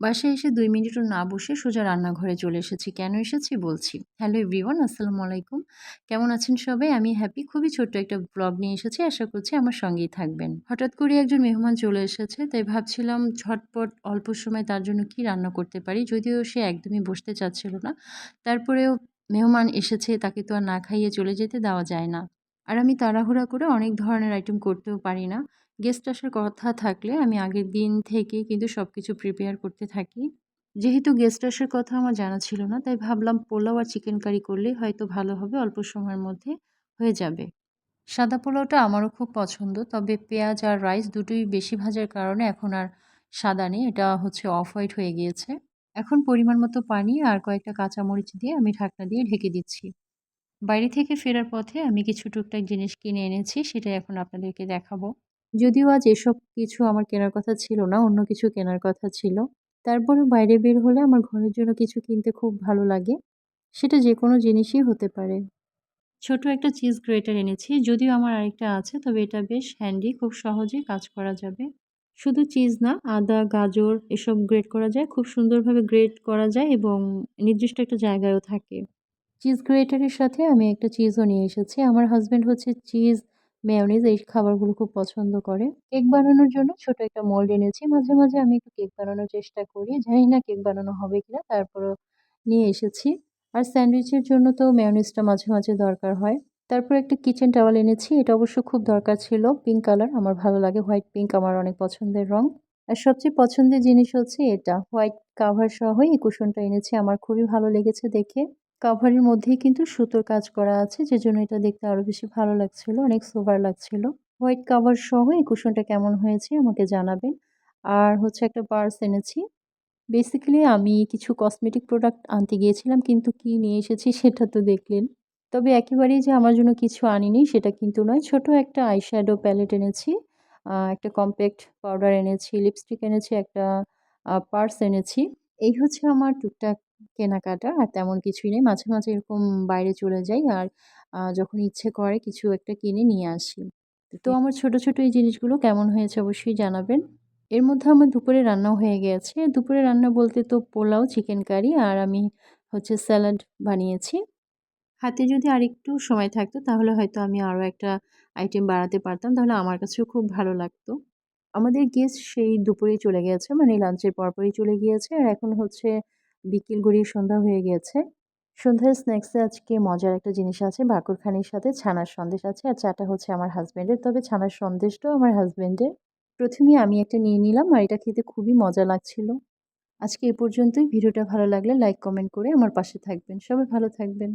বাসায় এসে দুই মিনিটও না বসে সোজা রান্নাঘরে চলে এসেছি। কেন এসেছি বলছি। হ্যালো এভরিওয়ান, আসসালামু আলাইকুম। কেমন আছেন সবাই? আমি হ্যাপি। খুবই ছোট্ট একটা ব্লগ নিয়ে এসেছি। আশা করছি আমার সঙ্গেই থাকবেন। হঠাৎ করে একজন মেহমান চলে এসেছে, তাই ভাবছিলাম ঝটপট অল্প সময় তার জন্য কি রান্না করতে পারি। যদিও সে একদমই বসতে চাচ্ছিল না। তারপরেও মেহমান এসেছে, তাকে তো আর না খাইয়ে চলে যেতে দেওয়া যায় না। আর আমি তাড়াহুড়া করে অনেক ধরনের আইটেম করতেও পারি না। গেস্ট আসার কথা থাকলে আমি আগের দিন থেকেই কিন্তু সব কিছু প্রিপেয়ার করতে থাকি। যেহেতু গেস্ট আসার কথা আমার জানা ছিল না, তাই ভাবলাম পোলাও আর চিকেন কারি করলেই হয়তো ভালো হবে, অল্প সময়ের মধ্যে হয়ে যাবে। সাদা পোলাওটা আমারও খুব পছন্দ, তবে পেঁয়াজ আর রাইস দুটোই বেশি ভাজার কারণে এখন আর সাদা নেই, এটা হচ্ছে অফ হোয়াইট হয়ে গিয়েছে। এখন পরিমাণ মতো পানি আর কয়েকটা কাঁচামরিচ দিয়ে আমি ঢাকনা দিয়ে ঢেকে দিচ্ছি। বাইরে থেকে ফেরার পথে আমি কিছু টুকটাক জিনিস কিনে এনেছি, সেটাই এখন আপনাদেরকে দেখাবো। যদিও আজ এসব কিছু আমার কেনার কথা ছিল না, অন্য কিছু কেনার কথা ছিল। তারপরেও বাইরে বের হলে আমার ঘরের জন্য কিছু কিনতে খুব ভালো লাগে। সেটা যে কোনো জিনিসই হতে পারে। ছোট একটা চিজ গ্রেটার এনেছি। যদিও আমার আরেকটা আছে, তবে এটা বেশ হ্যান্ডি, খুব সহজেই কাজ করা যাবে। শুধু চিজ না, আদা, গাজর এসব গ্রেট করা যায়। খুব সুন্দরভাবে গ্রেট করা যায় এবং নির্দিষ্ট একটা জায়গায়ও থাকে। চিজ গ্রেটারের সাথে আমি একটা চিজও নিয়ে এসেছি। আমার হাজব্যান্ড হচ্ছে চিজ, মেয়োনিজ এই খাবারগুলো খুব পছন্দ করে। কেক বানানোর জন্য ছোট একটা মোল্ড এনেছি। মাঝে, মাঝে আমি একটু কেক বানানোর চেষ্টা করি। জানি না কেক বানানো হবে কিনা, তারপরেও নিয়ে এসেছি। আর স্যান্ডউইচের জন্য তো মেয়োনিজটা মাঝে, মাঝে দরকার হয়। তারপর একটা কিচেন টাওয়াল এনেছি। এটা অবশ্য খুব দরকার ছিল। পিঙ্ক কালার আমার ভালো লাগে। হোয়াইট পিঙ্ক আমার অনেক পছন্দের রং। আর সবচেয়ে পছন্দের জিনিস হচ্ছে এটা। হোয়াইট কাভার সহই এই কুশনটা এনেছি। আমার খুবই ভালো লেগেছে দেখে। কাভারের মধ্যেই কিন্তু সুতোর কাজ করা আছে, যে জন্য এটা দেখতে আরও বেশি ভালো লাগছিল, অনেক সোবার লাগছিল। হোয়াইট কাভার সহ এই কুশনটা কেমন হয়েছে আমাকে জানাবেন। আর হচ্ছে একটা পার্স এনেছি। বেসিক্যালি আমি কিছু কসমেটিক প্রোডাক্ট আনতে গিয়েছিলাম, কিন্তু কি নিয়ে এসেছি সেটা তো দেখলেন। তবে একেবারেই যে আমার জন্য কিছু আনিনি সেটা কিন্তু নয়। ছোট একটা আইশ্যাডো প্যালেট এনেছি, একটা কম্প্যাক্ট পাউডার এনেছি, লিপস্টিক এনেছি, একটা পার্স এনেছি। এই হচ্ছে আমার টুকটাক কেনাকাটা আর তেমন কিছুই নেই। মাঝে, মাঝে এরকম বাইরে চলে যাই আর যখন ইচ্ছে করে কিছু একটা কিনে নিয়ে আসি। তো আমার ছোট, ছোট এই জিনিসগুলো কেমন হয়েছে অবশ্যই জানাবেন। এর মধ্যে আমার দুপুরে রান্নাও হয়ে গিয়েছে। দুপুরে রান্না বলতে তো পোলাও, চিকেন কারি আর আমি হচ্ছে স্যালাড বানিয়েছি। হাতে যদি আরেকটু সময় থাকতো তাহলে হয়তো আমি আরও একটা আইটেম বাড়াতে পারতাম। তাহলে আমার কাছেও খুব ভালো লাগতো। আমাদের গেস্ট সেই দুপুরেই চলে গিয়েছে, মানে লাঞ্চের পরপরই চলে গিয়েছে। আর এখন হচ্ছে বিকেল গড়িয়ে সন্ধ্যা হয়ে গেছে সন্ধ্যার স্ন্যাক্সে আজকে মজার একটা জিনিস আছে। বাকুরখানির সাথে ছানার সন্দেশ আছে। আর চাটা হচ্ছে আমার হাজব্যান্ডের তবে ছানার সন্দেশটাও আমার হাজব্যান্ডের প্রথমে আমি একটা নিয়ে নিলাম আর এটা খেতে খুবই মজা লাগছিল। আজকে এ পর্যন্তই। ভিডিওটা ভালো লাগলে লাইক, কমেন্ট করে আমার পাশে থাকবেন। সবাই ভালো থাকবেন।